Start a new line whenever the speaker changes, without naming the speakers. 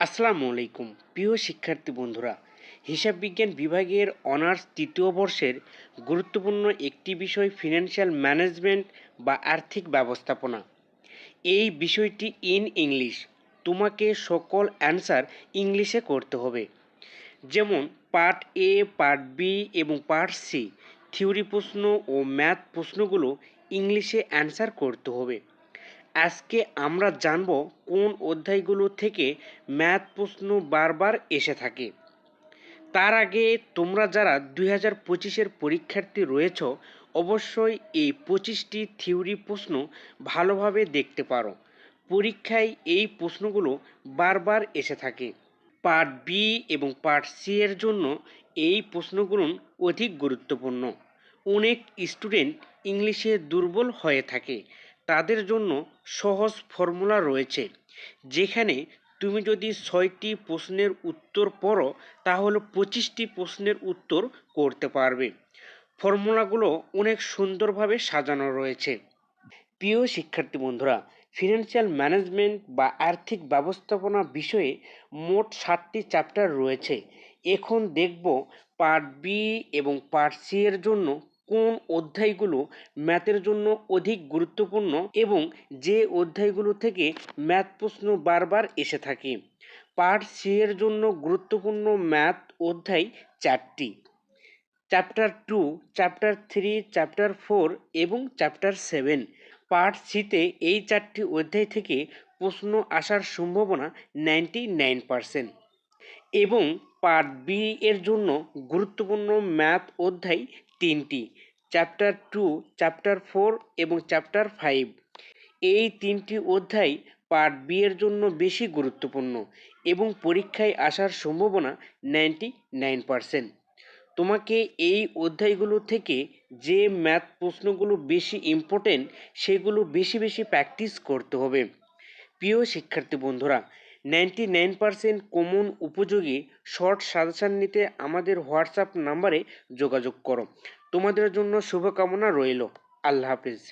আসসালামু আলাইকুম। প্রিয় শিক্ষার্থী বন্ধুরা, হিসাব বিজ্ঞান বিভাগের অনার্স তৃতীয় বর্ষের গুরুত্বপূর্ণ একটি বিষয় ফিনান্সিয়াল ম্যানেজমেন্ট বা আর্থিক ব্যবস্থাপনা। এই বিষয়টি ইন ইংলিশ। তোমাকে সকল অ্যান্সার ইংলিশে করতে হবে। যেমন, পার্ট এ, পার্ট বি এবং পার্ট সি। থিওরি প্রশ্ন ও ম্যাথ প্রশ্নগুলো ইংলিশে অ্যান্সার করতে হবে। আজকে আমরা জানব কোন অধ্যায়গুলো থেকে ম্যাথ প্রশ্ন বারবার এসে থাকে। তার আগে তোমরা যারা দুই হাজার পঁচিশের পরীক্ষার্থী রয়েছ, অবশ্যই এই পঁচিশটি থিওরি প্রশ্ন ভালোভাবে দেখতে পারো। পরীক্ষায় এই প্রশ্নগুলো বারবার এসে থাকে। পার্ট বি এবং পার্ট সি এর জন্য এই প্রশ্নগুলো অধিক গুরুত্বপূর্ণ। অনেক স্টুডেন্ট ইংলিশে দুর্বল হয়ে থাকে। তাদের জন্য সহজ ফর্মুলা রয়েছে। যেখানে তুমি যদি ছয়টি প্রশ্নের উত্তর পড়ো, তাহলে পঁচিশটি প্রশ্নের উত্তর করতে পারবে। ফর্মুলাগুলো অনেক সুন্দরভাবে সাজানো রয়েছে। প্রিয় শিক্ষার্থী বন্ধুরা ফিনান্সিয়াল ম্যানেজমেন্ট বা আর্থিক ব্যবস্থাপনা বিষয়ে মোট ষাটটি চ্যাপ্টার রয়েছে। এখন দেখব পার্ট বি এবং পার্ট সি এর জন্য কোন অধ্যায়গুলো ম্যাথের জন্য অধিক গুরুত্বপূর্ণ এবং যে অধ্যায়গুলো থেকে ম্যাথ প্রশ্ন বারবার এসে থাকে? পার্ট সি এর জন্য গুরুত্বপূর্ণ ম্যাথ অধ্যায় চারটি। Chapter two, chapter three, chapter four এবং চ্যাপ্টার সেভেন। পার্ট সিতে এই চারটি অধ্যায় থেকে প্রশ্ন আসার সম্ভাবনা নাইনটি নাইন পারসেন্ট। এবং পার্ট বি এর জন্য গুরুত্বপূর্ণ ম্যাথ অধ্যায় তিনটি, চ্যাপ্টার টু, চ্যাপ্টার ফোর এবং চ্যাপ্টার ফাইভ। এই তিনটি অধ্যায় পার্ট বি এর জন্য বেশি গুরুত্বপূর্ণ এবং পরীক্ষায় আসার সম্ভাবনা নাইনটি নাইন পারসেন্ট। তোমাকে এই অধ্যায়গুলো থেকে যে ম্যাথ প্রশ্নগুলো বেশি ইম্পর্টেন্ট সেগুলো বেশি বেশি প্র্যাকটিস করতে হবে। প্রিয় শিক্ষার্থী বন্ধুরা নাইনটি নাইন পার্সেন্ট কমন উপযোগী শর্ট সাজেশান নিতে আমাদের হোয়াটসঅ্যাপ নাম্বারে যোগাযোগ করো। তোমাদের জন্য শুভকামনা রইল। আল্লাহ হাফিজ।